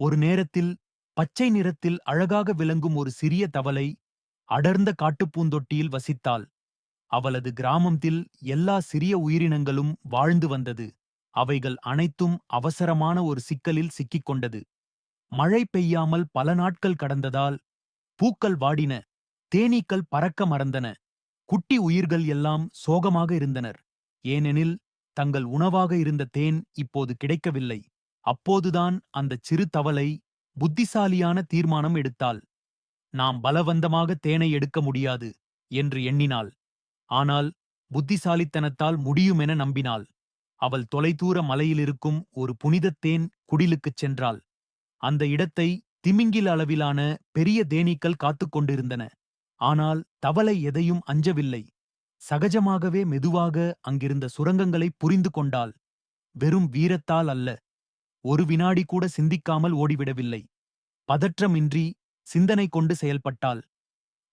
ஒரு நேரத்தில் பச்சை நிறத்தில் அழகாக விளங்கும் ஒரு சிறிய தவளை அடர்ந்த காட்டுப்பூந்தொட்டியில் வசித்தாள். அவளது கிராமத்தில் எல்லா சிறிய உயிரினங்களும் வாழ்ந்து வந்தது. அவைகள் அனைத்தும் அவசரமான ஒரு சிக்கலில் சிக்கிக் கொண்டது. மழை பெய்யாமல் பல நாட்கள் கடந்ததால் பூக்கள் வாடின தேனீக்கள் பறக்க மறந்தன. குட்டி உயிர்கள் எல்லாம் சோகமாக இருந்தனர். ஏனெனில் தங்கள் உணவாக இருந்த தேன் இப்போது கிடைக்கவில்லை. அப்போதுதான் அந்தச் சிறு தவளை புத்திசாலியான தீர்மானம் எடுத்தாள். நாம் பலவந்தமாக தேனை எடுக்க முடியாது என்று எண்ணினாள். ஆனால் புத்திசாலித்தனத்தால் முடியுமென நம்பினாள். அவள் தொலைதூர மலையிலிருக்கும் ஒரு புனிதத் தேன் குடிலுக்குச் சென்றாள். அந்த இடத்தை திமிங்கில் அளவிலான பெரிய தேனீக்கள் காத்துக் கொண்டிருந்தன. ஆனால் தவளை எதையும் அஞ்சவில்லை. சகஜமாகவே மெதுவாக அங்கிருந்த சுரங்கங்களை புரிந்து கொண்டாள். வெறும் வீரத்தால் அல்ல. ஒரு வினாடி கூட சிந்திக்காமல் ஓடிவிடவில்லை. பதற்றமின்றி சிந்தனை கொண்டு செயல்பட்டாள்.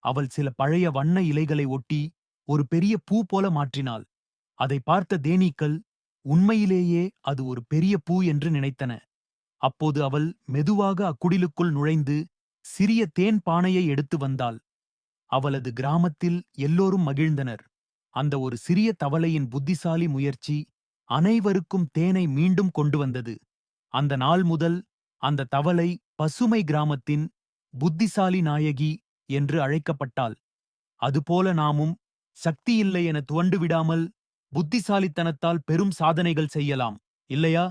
அவள் சில பழைய வண்ண இலைகளை ஒட்டி ஒரு பெரிய பூ போல மாற்றினாள். அதை பார்த்த தேனீக்கள் உண்மையிலேயே அது ஒரு பெரிய பூ என்று நினைத்தன. அப்போது அவள் மெதுவாக அக்குடிலுக்குள் நுழைந்து சிறிய தேன் பானையை எடுத்து வந்தாள். அவளது கிராமத்தில் எல்லோரும் மகிழ்ந்தனர். அந்த ஒரு சிறிய தவளையின் புத்திசாலி முயற்சி அனைவருக்கும் தேனை மீண்டும் கொண்டு வந்தது. அந்த நாள் முதல் அந்த தவளை பசுமை கிராமத்தின் புத்திசாலி நாயகி என்று அழைக்கப்பட்டாள். அதுபோல நாமும் சக்தியில்லை என துவண்டு விடாமல் புத்திசாலித்தனத்தால் பெரும் சாதனைகள் செய்யலாம். இல்லையா?